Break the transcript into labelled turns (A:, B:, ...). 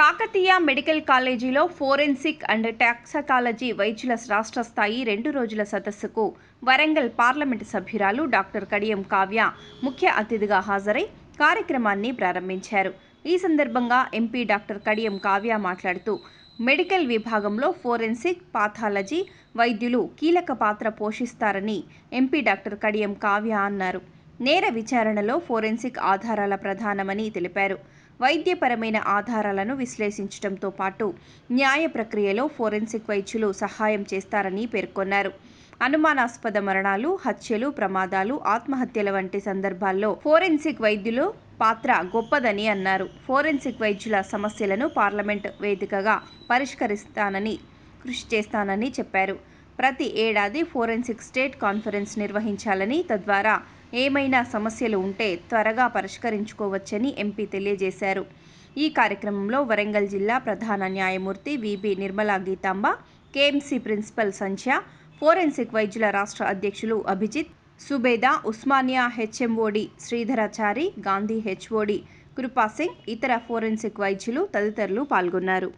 A: Kakatiya medical కాలేజీలో forensic and toxicology వైద్యుల రాష్ట్ర స్థాయి రెండు రోజుల సదస్సుకు వరంగల్ పార్లమెంటు సభ్యురాలు డాక్టర్ కడియం కావ్య ముఖ్య అతిథిగా హాజరై కార్యక్రమాన్ని ప్రారంభించారు. ఈ సందర్భంగా ఎంపీ డాక్టర్ కడియం కావ్య మాట్లాడుతూ మెడికల్ విభాగంలో ఫోరెన్సిక్ పాథాలజీ వైద్యులు కీలక పాత్ర పోషిస్తారని ఎంపీ డాక్టర్ కడియం కావ్య అన్నారు. నేర విచారణలో ఫోరెన్సిక్ ఆధారాల ప్రధానమని తెలిపారు. వైద్యపరమైన ఆధారాలను విశ్లేషించడంతో పాటు న్యాయ ప్రక్రియలో ఫోరెన్సిక్ వైద్యులు సహాయం చేస్తారని పేర్కొన్నారు. అనుమానాస్పద మరణాలు హత్యలు ప్రమాదాలు ఆత్మహత్యల వంటి సందర్భాల్లో ఫోరెన్సిక్ వైద్యులు పాత్ర గొప్పదని అన్నారు. ఫోరెన్సిక్ వైద్యుల సమస్యలను పార్లమెంట్ వేదికగా పరిష్కరిస్తానని కృషి చేస్తానని చెప్పారు. ప్రతి ఏడాది ఫోరెన్సిక్ స్టేట్ కాన్ఫరెన్స్ నిర్వహించాలని తద్వారా ఏమైనా సమస్యలు ఉంటే త్వరగా పరిష్కరించుకోవచ్చని ఎంపీ తెలియజేశారు. ఈ కార్యక్రమంలో వరంగల్ జిల్లా ప్రధాన న్యాయమూర్తి VB Nirmala Geethamba KMC principal Sandhya forensic వైద్యుల రాష్ట్ర అధ్యక్షులు అభిజిత్ సుబేదా ఉస్మానియా హెచ్ఎంఓడి శ్రీధరాచారి గాంధీ హెచ్ఓడి కృపాసింగ్ ఇతర ఫోరెన్సిక్ వైద్యులు తదితరులు పాల్గొన్నారు.